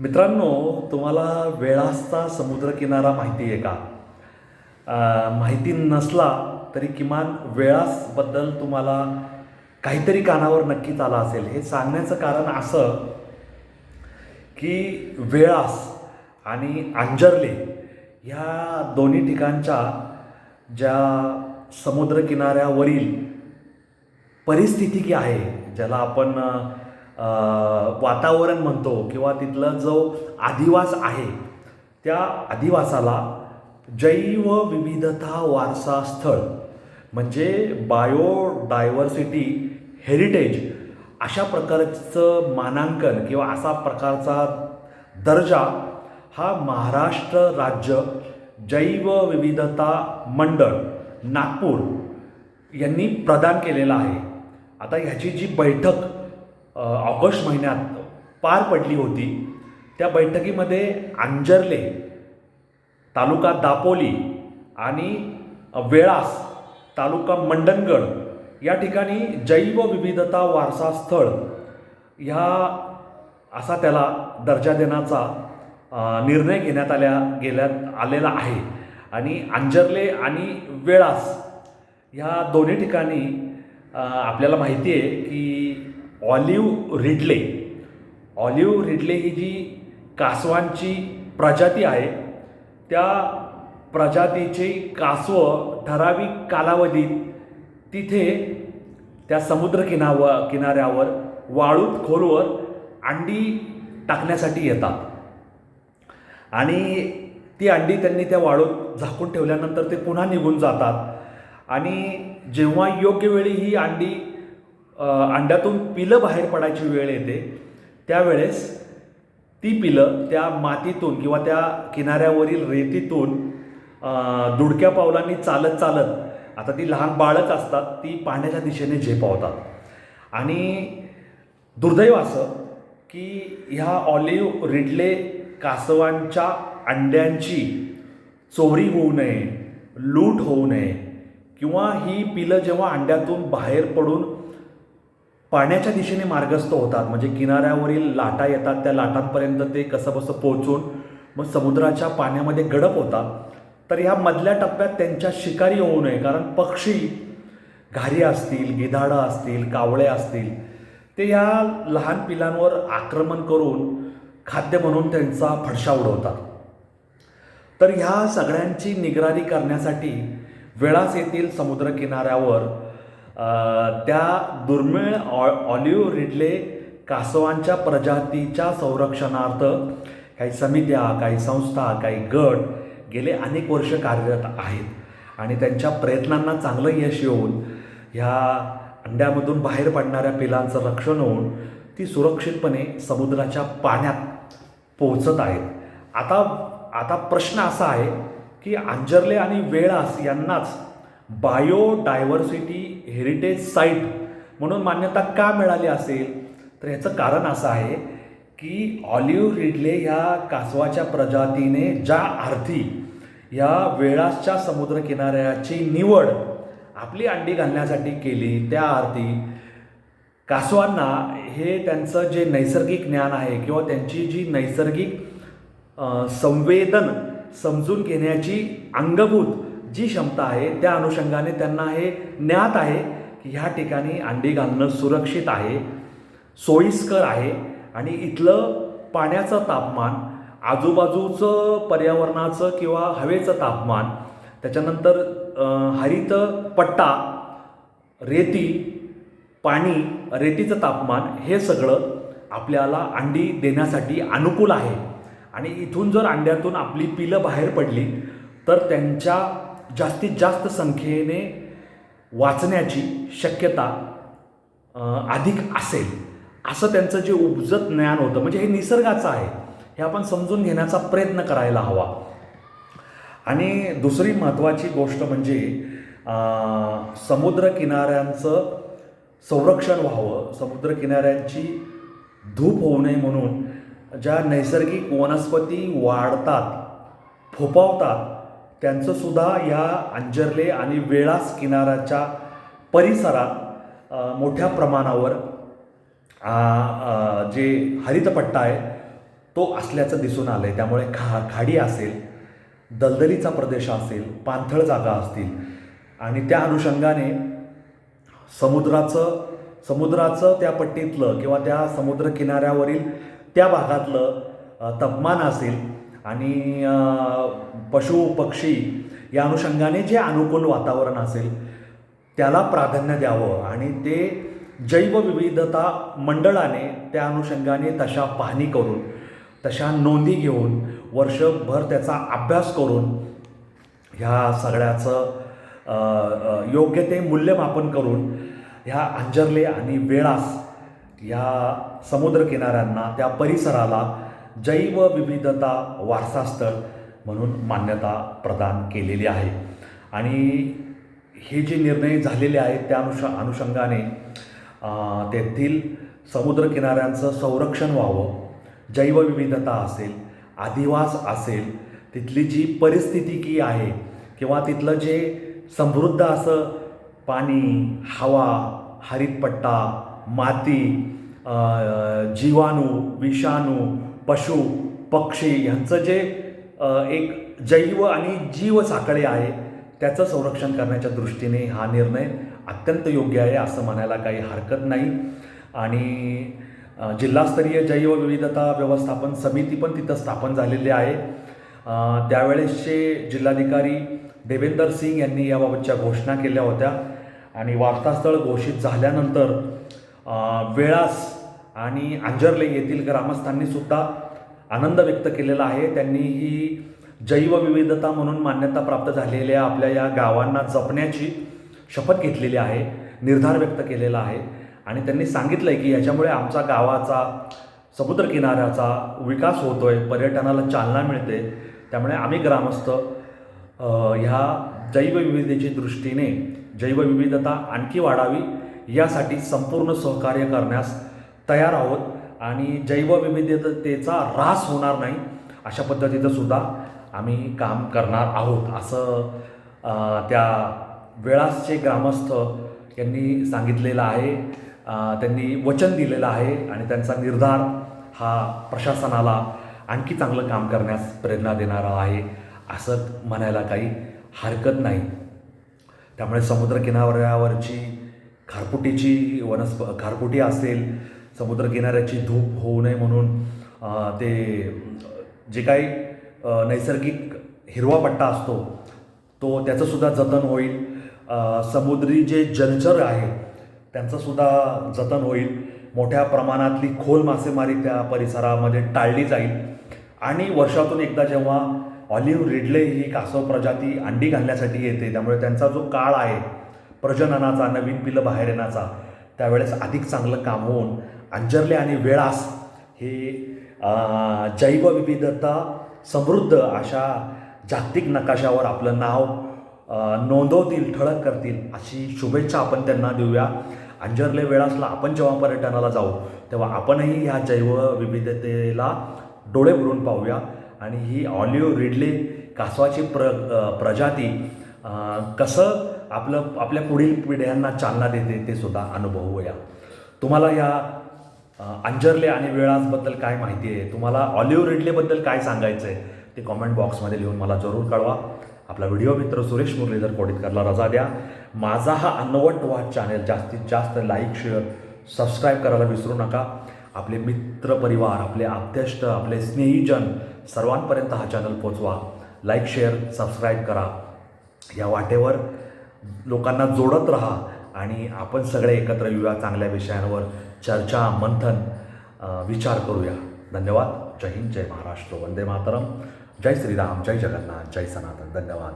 मित्रांनो तुम्हाला वेळासचा समुद्रकिनारा माहिती आहे का? माहिती नसला तरी किमान वेळासबद्दल तुम्हाला काहीतरी कानावर नक्कीच आला असेल. हे सांगण्याचं कारण असं की वेळास आणि अंजर्ले ह्या दोन्ही ठिकाणच्या ज्या समुद्रकिनाऱ्यावरील परिस्थिती आहे ज्याला आपण वातावरण म्हणतो किंवा तिथला जो आदिवास आहे त्या आदिवासाला जैवविविधता वारसा स्थळ म्हणजे बायोडायव्हर्सिटी हेरिटेज अशा प्रकारचं मानांकन किंवा असा प्रकारचा दर्जा हा महाराष्ट्र राज्य जैवविविधता मंडळ नागपूर यांनी प्रदान केलेला आहे. आता ह्याची जी बैठक ऑगस्ट महिन्यात पार पडली होती. त्या बैठकीमध्ये अंजर्ले तालुका दापोली आणि वेळास तालुका मंडणगड या ठिकाणी जैवविविधता वारसा स्थळ ह्या असा त्याला दर्जा देण्याचा निर्णय घेण्यात आल्या गेल्यात आलेला आहे. आणि अंजर्ले आणि वेळास ह्या दोन्ही ठिकाणी आपल्याला माहिती आहे की ऑलिव्ह रिडले. ऑलिव्ह रिडले ही जी कासवांची प्रजाती आहे त्या प्रजातीची कासवं ठराविक कालावधीत तिथे त्या समुद्र किनाव किनाऱ्यावर वाळूत खोलवर अंडी टाकण्यासाठी येतात. आणि ती अंडी त्यांनी त्या वाळूत झाकून ठेवल्यानंतर ते पुन्हा निघून जातात. आणि जेव्हा योग्य वेळी ही अंडी अंड्यातून पिलं बाहेर पडायची वेळ येते. त्यावेळेस ती पिलं त्या मातीतून किंवा त्या किनाऱ्यावरील रेतीतून दुडक्या पावलांनी चालत चालत आता ती लहान बाळच असतात ती पाण्याच्या दिशेने झेपावतात. आणि दुर्दैव असं की ह्या ऑलिव्ह रिडले कासवांच्या अंड्यांची चोरी होऊ नये लूट होऊ नये किंवा ही पिलं जेव्हा अंड्यातून बाहेर पडून पाण्याच्या दिशेने मार्गस्थ होतात. म्हणजे किनाऱ्यावरील लाटा येतात त्या लाटांपर्यंत ते कसं बसं पोहोचून मग समुद्राच्या पाण्यामध्ये गडप होतात. तर ह्या मधल्या टप्प्यात त्यांच्या शिकारी होऊ नये कारण पक्षी घारी असतील गिधाडं असतील कावळे असतील ते या लहान पिलांवर आक्रमण करून खाद्य म्हणून त्यांचा फडशा उडवतात. तर ह्या सगळ्यांची निगराणी करण्यासाठी वेळास येथील समुद्रकिनाऱ्यावर त्या दुर्मिळ ऑ ऑलिव्ह रिडले कासवांच्या प्रजातीच्या संरक्षणार्थ काही समित्या काही संस्था काही गट गेले अनेक वर्ष कार्यरत आहेत. आणि त्यांच्या प्रयत्नांना चांगलं यश येऊन ह्या अंड्यामधून बाहेर पडणाऱ्या पिलांचं रक्षण होऊन ती सुरक्षितपणे समुद्राच्या पाण्यात पोहोचत आहेत. आता आता प्रश्न असा आहे की अंजर्ले आणि वेळास यांनाच बायोडायव्हर्सिटी हेरिटेज साईट म्हणून मान्यता का मिळाली असेल? तर याचं कारण असं आहे की ऑलिव्ह रिडले ह्या कासवाच्या प्रजातीने ज्या अर्थी या वेळासच्या समुद्रकिनाऱ्याची निवड आपली अंडी घालण्यासाठी केली त्या अर्थी कासवांना हे त्यांचं जे नैसर्गिक ज्ञान आहे किंवा त्यांची जी नैसर्गिक संवेदन समजून घेण्याची अंगभूत जी क्षमता आहे त्या अनुषंगाने त्यांना हे ज्ञात आहे की ह्या ठिकाणी अंडी घालणं सुरक्षित आहे सोयीस्कर आहे आणि इथलं पाण्याचं तापमान आजूबाजूचं पर्यावरणाचं किंवा हवेचं तापमान त्याच्यानंतर हरित पट्टा रेती पाणी रेतीचं तापमान हे सगळं आपल्याला अंडी देण्यासाठी अनुकूल आहे. आणि इथून जर अंड्यातून आपली पिलं बाहेर पडली तर त्यांच्या जास्तीत जास्त संख्येने वाचण्याची शक्यता अधिक असेल. असं त्यांचं जे उपजत ज्ञान होतं म्हणजे हे निसर्गाचं आहे हे आपण समजून घेण्याचा प्रयत्न करायला हवा. आणि दुसरी महत्त्वाची गोष्ट म्हणजे समुद्र समुद्रकिनाऱ्यांचं संरक्षण व्हावं. समुद्रकिनाऱ्यांची धूप होऊ नये म्हणून ज्या नैसर्गिक वनस्पती वाढतात फोपावतात त्यांचं सुद्धा या अंजर्ले आणि वेळास किनाऱ्याच्या परिसरात मोठ्या प्रमाणावर जे हरितपट्टा आहे तो असल्याचं दिसून आलं आहे त्यामुळे खा खाडी असेल दलदलीचा प्रदेश असेल पाणथळ जागा असतील. आणि त्या अनुषंगाने समुद्राचं समुद्राचं त्या पट्टीतलं किंवा त्या समुद्र किनाऱ्यावरील त्या भागातलं तापमान असेल आणि पशु पक्षी या अनुषंगाने जे अनुकूल वातावरण असेल त्याला प्राधान्य द्यावं. आणि ते जैवविविधता मंडळाने त्या अनुषंगाने तशा पाहणी करून तशा नोंदी घेऊन वर्षभर त्याचा अभ्यास करून ह्या सगळ्याचं योग्य ते मूल्यमापन करून ह्या अंजरले आणि वेळास या समुद्रकिनाऱ्यांना त्या परिसराला जैवविविधता वारसास्थळ म्हणून मान्यता प्रदान केलेली आहे. आणि हे जे निर्णय झालेले आहेत त्या अनुष अनुषंगाने तेथील समुद्रकिनाऱ्यांचं संरक्षण व्हावं जैवविविधता असेल आदिवास असेल तिथली जी परिस्थितिकी आहे किंवा तिथलं जे समृद्ध असं पाणी हवा हरितपट्टा माती जीवाणू विषाणू पशु पक्षी यांचं जे एक जैव आणि जीव साखळी आहे त्याचं संरक्षण करण्याच्या दृष्टीने हा निर्णय अत्यंत योग्य आहे असं म्हणायला काही हरकत नाही. आणि जिल्हास्तरीय जैवविविधता व्यवस्थापन समिती पण तिथं स्थापन झालेली आहे. त्यावेळेसचे जिल्हाधिकारी देवेंदर सिंग यांनी याबाबतच्या घोषणा केल्या होत्या. आणि वार्तास्थळ घोषित झाल्यानंतर वेळास आणि अंजर्ले येथील ग्रामस्थांनी सुद्धा आनंद व्यक्त केलेला आहे. त्यांनी ही जैवविविधता म्हणून मान्यता प्राप्त झालेल्या आपल्या या गावांना जपण्याची शपथ घेतलेली आहे निर्धार व्यक्त केलेला आहे. आणि त्यांनी सांगितलं आहे की याच्यामुळे आमचा गावाचा समुद्रकिनाऱ्याचा विकास होतो आहे पर्यटनाला चालना मिळते. त्यामुळे आम्ही ग्रामस्थ ह्या जैवविविधतेची दृष्टीने जैवविविधता आणखी वाढावी यासाठी संपूर्ण सहकार्य करण्यास तयार आहोत आणि जैवविविधतेचा ऱ्हास होणार नाही अशा पद्धतीचं सुद्धा आम्ही काम करणार आहोत असं त्या वेळासचे ग्रामस्थ यांनी सांगितलेलं आहे. त्यांनी वचन दिलेलं आहे आणि त्यांचा निर्धार हा प्रशासनाला आणखी चांगलं काम करण्यास प्रेरणा देणारा आहे असं म्हणायला काही हरकत नाही. त्यामुळे समुद्रकिनाऱ्यावरची खारपुटीची वनस्प खारपुटी असेल समुद्रकिनाऱ्याची धूप होऊ नये म्हणून ते जे काही नैसर्गिक हिरवा पट्टा असतो तो त्याचंसुद्धा जतन होईल. समुद्री जे जलचर आहे त्यांचंसुद्धा जतन होईल. मोठ्या प्रमाणातली खोल मासेमारी त्या परिसरामध्ये टाळली जाईल. आणि वर्षातून एकदा जेव्हा ऑलिव्ह रिडले ही कासव प्रजाती अंडी घालण्यासाठी येते त्यामुळे त्यांचा जो काळ आहे प्रजननाचा नवीन पिलं बाहेर येण्याचा त्यावेळेस अधिक चांगलं काम होऊन अंजर्ले आणि वेळास हे जैवविविधता समृद्ध अशा जागतिक नकाशावर आपलं नाव नोंदवतील ठळक करतील अशी शुभेच्छा आपण त्यांना देऊया. अंजर्ले वेळासला आपण जेव्हा पर्यटनाला जाऊ तेव्हा आपणही ह्या जैवविविधतेला डोळे भरून पाहूया. आणि ही ऑलिव्ह रिडले कासवाची प्र प्रजाती कसं आपलं आपल्या पुढील पिढ्यांना चालना देते ते सुद्धा अनुभवूया. तुम्हाला या अंजरले आणि वेळासबद्दल काय माहिती आहे? तुम्हाला ऑलिव्ह रिडलेबद्दल काय सांगायचं आहे ते कॉमेंट बॉक्समध्ये लिहून मला जरूर कळवा. आपला व्हिडिओ मित्र सुरेश मुरलीधर कोडितकरला रजा द्या. माझा हा अन्नवट वाट चॅनेल जास्तीत जास्त लाईक शेअर सबस्क्राईब करायला विसरू नका. आपले मित्रपरिवार आपले आप्तेष्ट आपले स्नेहीजन सर्वांपर्यंत हा चॅनल पोचवा. लाईक शेअर सबस्क्राईब करा. या वाटेवर लोकांना जोडत राहा आणि आपण सगळे एकत्र येऊया चांगल्या विषयांवर चर्चा मंथन विचार करूया. धन्यवाद. जय हिंद जय महाराष्ट्र. वंदे मातरम. जय श्रीराम जय जगन्नाथ जय सनातन. धन्यवाद.